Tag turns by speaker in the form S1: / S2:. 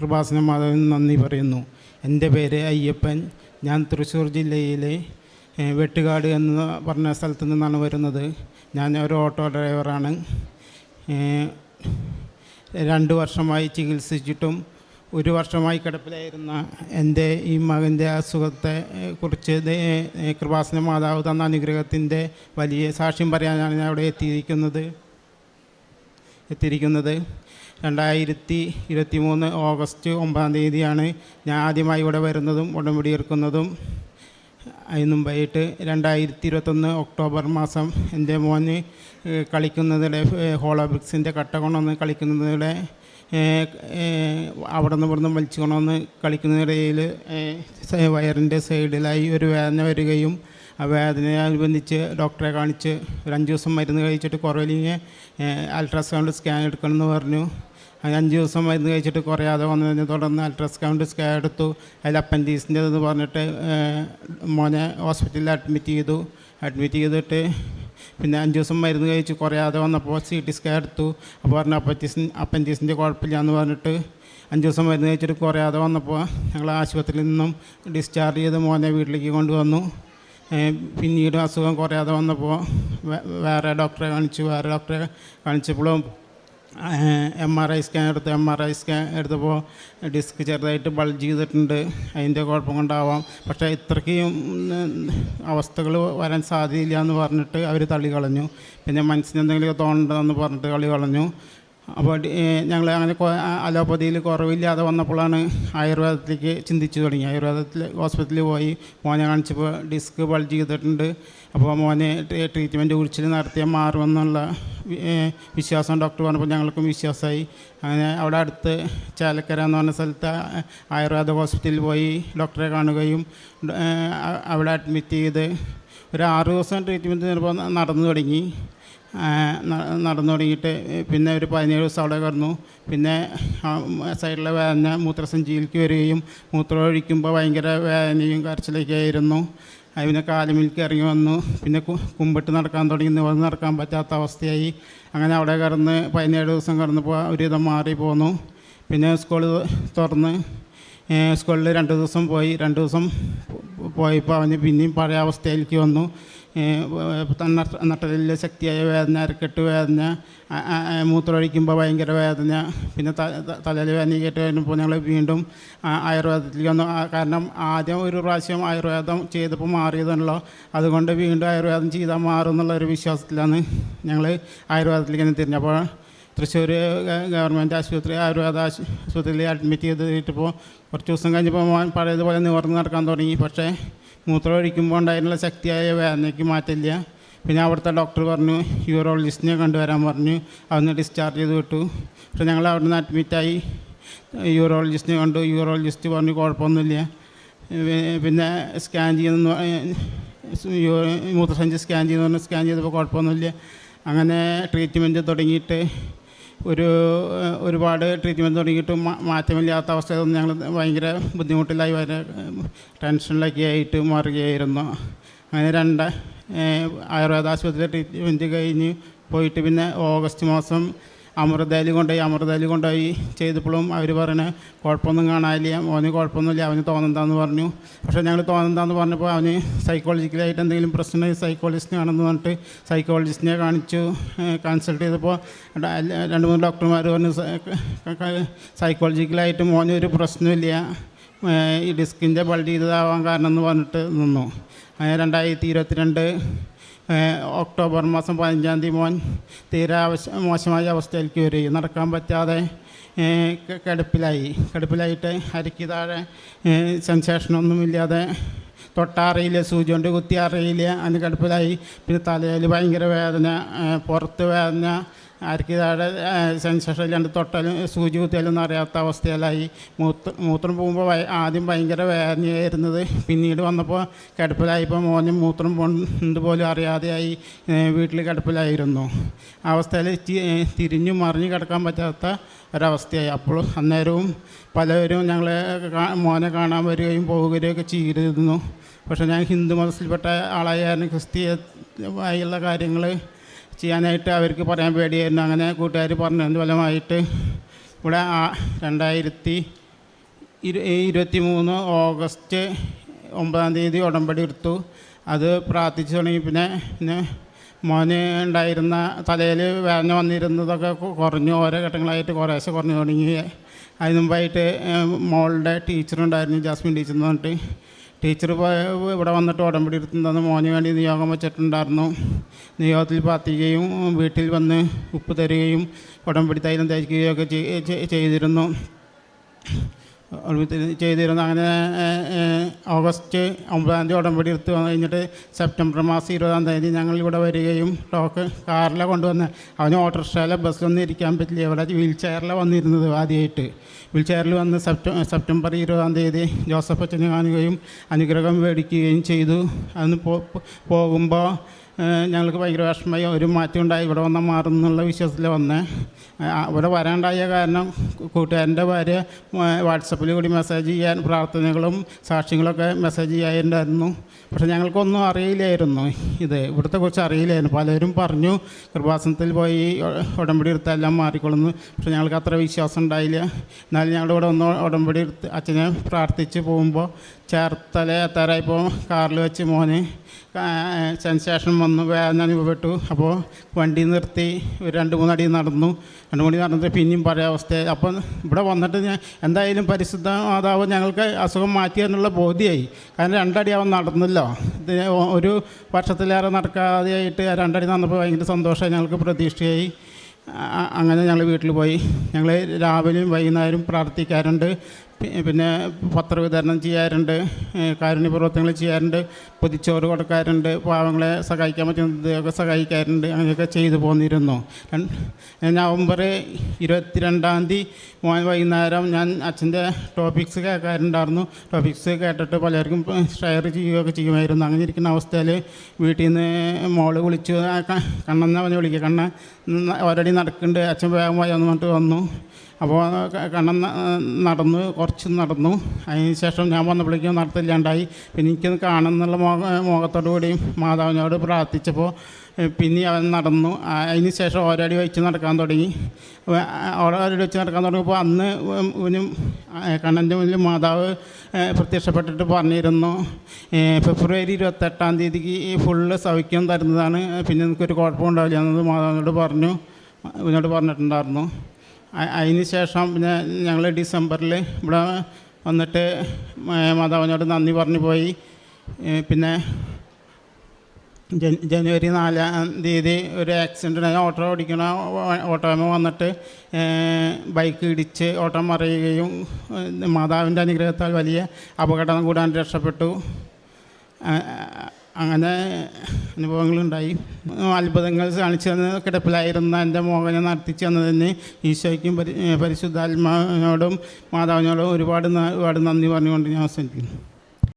S1: കൃപാസന മാധവൻ നന്ദി പറയുന്നു. എന്റെ പേര് അയ്യപ്പൻ. ഞാൻ തൃശ്ശൂർ ജില്ലയിലെ വെട്ടുകാട് എന്ന് പറഞ്ഞ സ്ഥലത്ത് നിന്നാണ് വരുന്നത്. ഞാൻ ഒരു ഓട്ടോ ഡ്രൈവറാണ്. രണ്ട് വർഷമായി ചികിത്സിച്ചിട്ടും ഒരു വർഷമായി കിടപ്പിലായിരുന്ന എന്റെ ഈ മകന്റെ അസുഖത്തെ കുറിച്ച് കൃപാസന മാതാവ് തന്ന അനുഗ്രഹത്തിന്റെ വലിയ സാക്ഷ്യം പറയാനാണ് ഞാൻ അവിടെ എത്തിയിരിക്കുന്നത്. എത്തിയിരിക്കുന്നത്. രണ്ടായിരത്തി ഇരുപത്തി മൂന്ന് ഓഗസ്റ്റ് ഒമ്പതാം തീയതിയാണ് ഞാൻ ആദ്യമായി ഇവിടെ വരുന്നതും ഉടമ്പടി എടുക്കുന്നതും അതിന് മുമ്പായിട്ട് രണ്ടായിരത്തി ഇരുപത്തൊന്ന് ഒക്ടോബർ മാസം എന്റെ മോന് കളിക്കുന്നതിലെ ഹോളോബ്രിക്സിന്റെ കട്ട കൊണ്ടുവന്ന് കളിക്കുന്നതിടെ അവിടെ നിന്ന് ഇവിടുന്ന് വലിച്ചു കൊണ്ടുവന്ന് കളിക്കുന്നതിനിടയിൽ വയറിന്റെ സൈഡിലായി ഒരു വേദന വരികയും ആ വേദനയോടനുബന്ധിച്ച് ഡോക്ടറെ കാണിച്ച് ഒരു അഞ്ച് ദിവസം മരുന്ന് കഴിച്ചിട്ട് കുറവില്ലെങ്കിൽ അൾട്രാസൗണ്ട് സ്കാൻ എടുക്കണമെന്ന് പറഞ്ഞു. അങ്ങനെ അഞ്ച് ദിവസം മരുന്ന് കഴിച്ചിട്ട് കുറയാതെ വന്നതിനെ തുടർന്ന് അൾട്രാസൗണ്ട് സ്കാൻ എടുത്തു. അതിൽ അപ്പൻഡീസിന്റെ എന്ന് പറഞ്ഞിട്ട് മോനെ ഹോസ്പിറ്റലിൽ അഡ്മിറ്റ് ചെയ്തു. അഡ്മിറ്റ് ചെയ്തിട്ട് പിന്നെ അഞ്ച് ദിവസം മരുന്ന് കഴിച്ച് കുറയാതെ വന്നപ്പോൾ സി ടി സ്കാൻ എടുത്തു. അപ്പോൾ പറഞ്ഞു അപ്പൻഡീസിൻ അപ്പൻഡീസിന്റെ കുഴപ്പമില്ല എന്ന് പറഞ്ഞിട്ട് അഞ്ച് ദിവസം മരുന്ന് കഴിച്ചിട്ട് കുറയാതെ വന്നപ്പോൾ ഞങ്ങൾ ആശുപത്രിയിൽ നിന്നും ഡിസ്ചാർജ് ചെയ്ത് മോനെ വീട്ടിലേക്ക് കൊണ്ടുവന്നു. പിന്നീട് അസുഖം കുറയാതെ വന്നപ്പോൾ വേറെ ഡോക്ടറെ കാണിച്ചു. വേറെ ഡോക്ടറെ കാണിച്ചപ്പോഴും എം ആർ ഐ സ്കാൻ എടുത്ത് എം ആർ ഐ സ്കാൻ എടുത്തപ്പോൾ ഡിസ്ക് ചെറുതായിട്ട് ബൾജ് ചെയ്തിട്ടുണ്ട്. അതിന്റെ കുഴപ്പം കൊണ്ടാവാം. പക്ഷേ ഇത്രയ്ക്കും അവസ്ഥകൾ വരാൻ സാധ്യതയില്ല എന്ന് പറഞ്ഞിട്ട് അവർ തള്ളി കളഞ്ഞു. പിന്നെ മനസ്സിന് എന്തെങ്കിലും തോന്നണ്ടെന്ന് പറഞ്ഞിട്ട് തള്ളി കളഞ്ഞു. അപ്പോൾ ഞങ്ങൾ അങ്ങനെ അലോപ്പതിയിൽ കുറവില്ലാതെ വന്നപ്പോഴാണ് ആയുർവേദത്തിലേക്ക് ചിന്തിച്ചു തുടങ്ങി. ആയുർവേദത്തിൽ ഹോസ്പിറ്റലിൽ പോയി. മോനെ കാണിച്ചപ്പോൾ ഡിസ്ക് ബൾജ് ചെയ്തിട്ടുണ്ട്. അപ്പോൾ മോനെ ട്രീ- ട്രീറ്റ്മെന്റ് കുറിച്ചിൽ നടത്തിയാൽ മാറുമെന്നുള്ള വിശ്വാസം ഡോക്ടർ പറഞ്ഞപ്പോൾ ഞങ്ങൾക്കും വിശ്വാസമായി. അങ്ങനെ അവിടെ അടുത്ത് ചാലക്കര എന്ന് പറഞ്ഞ സ്ഥലത്ത് ആയുർവേദ ഹോസ്പിറ്റലിൽ പോയി ഡോക്ടറെ കാണുകയും അവിടെ അഡ്മിറ്റ് ചെയ്ത് ഒരു ആറ് ദിവസം ട്രീറ്റ്മെന്റ് ചിലപ്പോൾ നടന്നു തുടങ്ങി. നടന്നു തുടങ്ങിയിട്ട് പിന്നെ ഒരു പതിനേഴ് ദിവസം അവിടെ കിടന്നു. പിന്നെ സൈഡിലെ വേദന മൂത്രസഞ്ചിയിലേക്ക് വരികയും മൂത്രം ഒഴിക്കുമ്പോൾ ഭയങ്കര വേദനയും കരച്ചിലൊക്കെ ആയിരുന്നു. അത് പിന്നെ കാലുമിൽക്ക് ഇറങ്ങി വന്നു. പിന്നെ കുമ്പിട്ട് നടക്കാൻ തുടങ്ങി. നിവർന്ന് നടക്കാൻ പറ്റാത്ത അവസ്ഥയായി. അങ്ങനെ അവിടെ കിടന്ന് പതിനേഴ് ദിവസം കിടന്നപ്പോൾ ഒരുവിധം മാറി പോന്നു. പിന്നെ സ്കൂൾ തുറന്ന് സ്കൂളിൽ രണ്ട് ദിവസം പോയി. രണ്ട് ദിവസം പോയപ്പോൾ അവന് പിന്നെയും പഴയ അവസ്ഥയിലേക്ക് വന്നു. നട്ടലിലെ ശക്തിയായ വേദന അരക്കെട്ട് വേദന മൂത്രമൊഴിക്കുമ്പോൾ ഭയങ്കര വേദന പിന്നെ തലയിൽ വേദന കേട്ട് കഴിഞ്ഞപ്പോൾ ഞങ്ങൾ വീണ്ടും ആയുർവേദത്തിലേക്ക് വന്നു. കാരണം ആദ്യം ഒരു പ്രാവശ്യം ആയുർവേദം ചെയ്തപ്പോൾ മാറിയതാണല്ലോ അതുകൊണ്ട് വീണ്ടും ആയുർവേദം ചെയ്താൽ മാറും എന്നുള്ള ഒരു വിശ്വാസത്തിലാണ് ഞങ്ങൾ ആയുർവേദത്തിലേക്ക് തന്നെ തിരിഞ്ഞപ്പോൾ തൃശ്ശൂർ ഗവൺമെന്റ് ആശുപത്രി ആയുർവേദ ആശുപത്രിയിൽ അഡ്മിറ്റ് ചെയ്തിട്ടിപ്പോൾ കുറച്ച് ദിവസം കഴിഞ്ഞപ്പോൾ പഴയതുപോലെ നിവർന്ന് നടക്കാൻ തുടങ്ങി. പക്ഷേ മൂത്രം ഉണ്ടായിരുന്ന ശക്തിയായ വേദനയ്ക്ക് മാറ്റില്ല പിന്നെ അവിടുത്തെ ഡോക്ടർ പറഞ്ഞു യൂറോളജിസ്റ്റിനെ കണ്ടുവരാൻ പറഞ്ഞു. അവിടുന്ന് ഡിസ്ചാർജ് ചെയ്ത് വിട്ടു. പക്ഷേ ഞങ്ങൾ അവിടെ നിന്ന് അഡ്മിറ്റായി യൂറോളജിസ്റ്റിനെ കണ്ടു. യൂറോളജിസ്റ്റ് പറഞ്ഞു കുഴപ്പമൊന്നുമില്ല. പിന്നെ സ്കാൻ ചെയ്യുന്ന. മൂത്രസഞ്ചി സ്കാൻ ചെയ്യുന്ന. സ്കാൻ ചെയ്തപ്പോൾ കുഴപ്പമൊന്നുമില്ല. അങ്ങനെ ട്രീറ്റ്മെന്റ് തുടങ്ങിയിട്ട് ഒരു ഒരുപാട് ട്രീറ്റ്മെന്റ് തുടങ്ങിയിട്ടും മാറ്റമില്ലാത്ത അവസ്ഥയൊന്നും ഞങ്ങൾ ഭയങ്കര ബുദ്ധിമുട്ടിലായി വരെ ടെൻഷനിലൊക്കെ ആയിട്ട് മാറുകയായിരുന്നു. അങ്ങനെ രണ്ട് ആയുർവേദ ആശുപത്രി ട്രീറ്റ്മെന്റ് കഴിഞ്ഞ് പോയിട്ട് പിന്നെ ഓഗസ്റ്റ് മാസം അമൃതയിൽ കൊണ്ടുപോയി അമൃതാലി കൊണ്ടുപോയി ചെയ്തപ്പോഴും അവർ പറഞ്ഞു കുഴപ്പമൊന്നും കാണാനില്ല മോന് കുഴപ്പമൊന്നുമില്ല അവന് തോന്നുന്നതാന്ന് പറഞ്ഞു. പക്ഷേ ഞങ്ങൾ തോന്നുന്നതാന്ന് പറഞ്ഞപ്പോൾ അവന് സൈക്കോളജിക്കലായിട്ട് എന്തെങ്കിലും പ്രശ്നം സൈക്കോളജിസ്റ്റിനെ ആണെന്ന് പറഞ്ഞിട്ട് സൈക്കോളജിസ്റ്റിനെ കാണിച്ചു കൺസൾട്ട് ചെയ്തപ്പോൾ രണ്ട് മൂന്ന് ഡോക്ടർമാർ പറഞ്ഞു സൈക്കോളജിക്കലായിട്ട് മോന് ഒരു പ്രശ്നമില്ല ഈ ഡിസ്കിന്റെ ബൾഡ് ചെയ്തതാവാൻ കാരണം എന്ന് പറഞ്ഞിട്ട് നിന്നു. രണ്ടായിരത്തി ഇരുപത്തിരണ്ട് ഒക്ടോബർ മാസം പതിനഞ്ചാം തീയതി മോൻ തീരെ അവശ മോശമായ അവസ്ഥയിലേക്ക് വരികയും നടക്കാൻ പറ്റാതെ കടുപ്പിലായി കടുപ്പിലായിട്ട് കിടപ്പിലായി. കിടപ്പിലായിട്ട് അരയ്ക്ക് താഴെ സെൻസേഷനൊന്നുമില്ലാതെ തൊട്ടാറിയില്ല സൂചി കൊണ്ട് കുത്തി അറിയില്ല അതിന് കിടപ്പിലായി. പിന്നെ തലയിൽ ഭയങ്കര വേദന പുറത്ത് വേദന അരയ്ക്ക് താഴെ സെൻസേഷൻ ഇല്ലാണ്ട് തൊട്ടാലും സൂചി കുത്തിയാലൊന്നും അറിയാത്ത അവസ്ഥയിലായി. മൂത്ര മൂത്രം പോകുമ്പോൾ ആദ്യം ഭയങ്കര വേദനയായിരുന്നത്. പിന്നീട് വന്നപ്പോൾ കിടപ്പിലായപ്പോൾ മോന് മൂത്രം പോകുന്നത് പോലും അറിയാതെയായി വീട്ടിൽ കിടപ്പിലായിരുന്നു. അവസ്ഥയിൽ തിരിഞ്ഞു മറിഞ്ഞു കിടക്കാൻ പറ്റാത്ത ഒരവസ്ഥയായി. അപ്പോൾ അന്നേരവും പലവരും ഞങ്ങളെ മോനെ കാണാൻ വരികയും പോവുകയൊക്കെ ചെയ്തിരുന്നു. പക്ഷേ ഞാൻ ഹിന്ദു മതത്തിൽപ്പെട്ട ആളായ ക്രിസ്തീയമായുള്ള കാര്യങ്ങൾ ചെയ്യാനായിട്ട് അവർക്ക് പറയാൻ പേടിയായിരുന്നു. അങ്ങനെ കൂട്ടുകാർ പറഞ്ഞതിന്റെ ഫലമായിട്ട്? ഇവിടെ ആ രണ്ടായിരത്തി ഇരു ഇരുപത്തി മൂന്ന് ഓഗസ്റ്റ് ഒമ്പതാം തീയതി ഉടമ്പടി എടുത്തു. അത് പ്രാർത്ഥിച്ചു തുടങ്ങി. പിന്നെ പിന്നെ മോന് ഉണ്ടായിരുന്ന തലയിൽ വേദന വന്നിരുന്നതൊക്കെ കുറഞ്ഞു. ഓരോ ഘട്ടങ്ങളായിട്ട് കുറേശ്ശെ കുറഞ്ഞു തുടങ്ങി. അതിന് മുമ്പായിട്ട് മോളുടെ ടീച്ചറുണ്ടായിരുന്നു ജാസ്മിൻ ടീച്ചർ എന്ന് പറഞ്ഞിട്ട്. ടീച്ചർ ഇവിടെ വന്നിട്ട് ഉടമ്പടി ഇരുത്തുന്നതെന്ന് മോന് വേണ്ടി നിയോഗം വെച്ചിട്ടുണ്ടായിരുന്നു. നിയോഗത്തിൽ പ്രാർത്ഥിക്കുകയും വീട്ടിൽ വന്ന് ഉപ്പ് തരികയും ഉടമ്പടി തൈലം തയ്ക്കുകയും ഒക്കെ ചെയ്- ചെയ്- ചെയ്തിരുന്നു. ചെയ്തിരുന്നു. അങ്ങനെ ഓഗസ്റ്റ് ഒമ്പതാം തീയതി ഉടമ്പടി എടുത്ത്. വന്നു കഴിഞ്ഞിട്ട് സെപ്റ്റംബർ മാസം ഇരുപതാം തീയതി ഞങ്ങൾ ഇവിടെ വരികയും ടോക്ക് കാറിലെ കൊണ്ടുവന്ന് അവന് ഓട്ടോറിക്ഷയിലെ ബസ്സിലൊന്നും ഇരിക്കാൻ പറ്റില്ല. ഇവിടെ വീൽ ചെയറിലാണ് വന്നിരുന്നത് ആദ്യമായിട്ട്. വീൽ ചെയറിൽ വന്ന് സെപ്റ്റ സെപ്റ്റംബർ ഇരുപതാം തീയതി ജോസഫ് അച്ഛനെ കാണുകയും അനുഗ്രഹം മേടിക്കുകയും ചെയ്തു. അന്ന് പോകുമ്പോൾ ഞങ്ങൾക്ക് ഭയങ്കര വിഷമമായി. ഒരു മാറ്റം ഉണ്ടായി. ഇവിടെ വന്നാൽ മാറും എന്നുള്ള വിശ്വാസത്തിൽ വന്നേ. ഇവിടെ വരാണ്ടായ കാരണം കൂട്ടുകാരന്റെ ഭാര്യ വാട്സപ്പിൽ കൂടി മെസ്സേജ് ചെയ്യാൻ പ്രാർത്ഥനകളും സാക്ഷ്യങ്ങളൊക്കെ മെസ്സേജ് ചെയ്യാറുണ്ടായിരുന്നു. പക്ഷേ ഞങ്ങൾക്കൊന്നും അറിയില്ലായിരുന്നു ഇത്. ഇവിടുത്തെ കുറിച്ച് അറിയില്ലായിരുന്നു. പലരും പറഞ്ഞു കൃപാസനത്തിൽ പോയി ഉടമ്പടി എടുത്തെല്ലാം മാറിക്കൊള്ളുന്നു. പക്ഷേ ഞങ്ങൾക്ക് അത്ര വിശ്വാസം ഉണ്ടായില്ല. എന്നാലും ഞങ്ങളുടെ ഇവിടെ ഒന്ന് ഉടമ്പടി എടുത്ത് അച്ഛനെ പ്രാർത്ഥിച്ച് പോകുമ്പോൾ ചേർത്തല എത്താറായപ്പോൾ കാറിൽ വെച്ച് മോന് സെൻസേഷൻ വന്നു വേദന അനുഭവപ്പെട്ടു. അപ്പോൾ വണ്ടി നിർത്തി ഒരു രണ്ട് മൂന്നടി നടന്നു. രണ്ട് മണി നടന്നിട്ട് പിന്നെയും പഴയ അവസ്ഥ അപ്പം ഇവിടെ വന്നിട്ട് ഞാൻ എന്തായാലും പരിശുദ്ധ മാതാവ് ഞങ്ങൾക്ക് അസുഖം മാറ്റി എന്നുള്ള ബോധ്യമായി കാരണം രണ്ടടി അവൻ നടന്നല്ലോ. ഒരു വർഷത്തിലേറെ നടക്കാതെയായിട്ട് രണ്ടടി നടന്നപ്പോൾ ഭയങ്കര സന്തോഷമായി. ഞങ്ങൾക്ക് പ്രതീക്ഷയായി. അങ്ങനെ ഞങ്ങൾ വീട്ടിൽ പോയി. ഞങ്ങൾ രാവിലെയും വൈകുന്നേരം പ്രാർത്ഥിക്കാറുണ്ട്. പിന്നെ പത്രവിതരണം ചെയ്യാറുണ്ട് കാരുണ്യ പ്രവർത്തനങ്ങൾ ചെയ്യാറുണ്ട് പൊതിച്ചോറ് കൊടുക്കാറുണ്ട് പാവങ്ങളെ സഹായിക്കാൻ പറ്റുന്നതൊക്കെ സഹായിക്കാറുണ്ട് അങ്ങനെയൊക്കെ ചെയ്തു പോന്നിരുന്നു. നവംബർ ഇരുപത്തിരണ്ടാം തീയതി മോൻ വൈകുന്നേരം ഞാൻ അച്ഛന്റെ ടോപ്പിക്സ് കേൾക്കാറുണ്ടായിരുന്നു. ടോപ്പിക്സ് കേട്ടിട്ട് പലർക്കും ഷെയർ ചെയ്യുകയൊക്കെ ചെയ്യുമായിരുന്നു. അങ്ങനെ ഇരിക്കുന്ന അവസ്ഥയിൽ വീട്ടിൽ നിന്ന് മോൾ വിളിച്ചു കണ്ണെന്നാ പറഞ്ഞ് വിളിക്കുക കണ്ണ ഓൾറെഡി നടക്കുന്നുണ്ട് അച്ഛൻ വേഗം പോയെന്ന് പറഞ്ഞിട്ട് വന്നു. അപ്പോൾ കണ്ണൻ നടന്നു കുറച്ച് നടന്നു. അതിന് ശേഷം ഞാൻ വന്നപ്പോഴേക്കും നടത്തില്ലാണ്ടായി. പിന്നെ എനിക്കത് കാണുന്നുള്ള മോഹ മോഹത്തോടു കൂടി മാതാവിനോട് പ്രാർത്ഥിച്ചപ്പോൾ പിന്നെ അവൻ നടന്നു. അതിന് ശേഷം ഓരോടി വെച്ച് നടക്കാൻ തുടങ്ങി. ഓരോടി വെച്ച് നടക്കാൻ തുടങ്ങിയപ്പോൾ അന്ന് ഇവനും കണ്ണന്റെ മുന്നിൽ മാതാവ് പ്രത്യക്ഷപ്പെട്ടിട്ട് പറഞ്ഞിരുന്നു. ഫെബ്രുവരി ഇരുപത്തെട്ടാം തീയതിക്ക് ഫുള്ള് സൗഖ്യം തരുന്നതാണ്. പിന്നെ എനിക്കൊരു കുഴപ്പമുണ്ടാവില്ല എന്നത് മാതാവിനോട് പറഞ്ഞു. ഇവനോട് പറഞ്ഞിട്ടുണ്ടായിരുന്നു. അതിന് ശേഷം പിന്നെ ഞങ്ങൾ ഡിസംബറിൽ ഇവിടെ വന്നിട്ട് മാതാവിനോട് നന്ദി പറഞ്ഞു പോയി. പിന്നെ ജനുവരി നാലാം തീയതി ഒരു ആക്സിഡന്റ് ഓട്ടോ ഓടിക്കണ ഓട്ടോമ വന്നിട്ട് ബൈക്ക് ഇടിച്ച് ഓട്ടോ മറിയുകയും മാതാവിന്റെ അനുഗ്രഹത്താൽ വലിയ അപകടം കൂടാൻ രക്ഷപ്പെട്ടു. അങ്ങനെ അനുഭവങ്ങളുണ്ടായി. അത്ഭുതങ്ങൾ കാണിച്ചു തന്നെ കിടപ്പിലായിരുന്ന എന്റെ മോഹനെ നടത്തിച്ചു തന്നതിന് ഈശോയ്ക്കും പരി പരിശുദ്ധാത്മാവിനോടും മാതാവിനോടും ഒരുപാട് ഒരുപാട് നന്ദി പറഞ്ഞുകൊണ്ട് ഞാൻ അവസാനിപ്പിക്കുന്നു.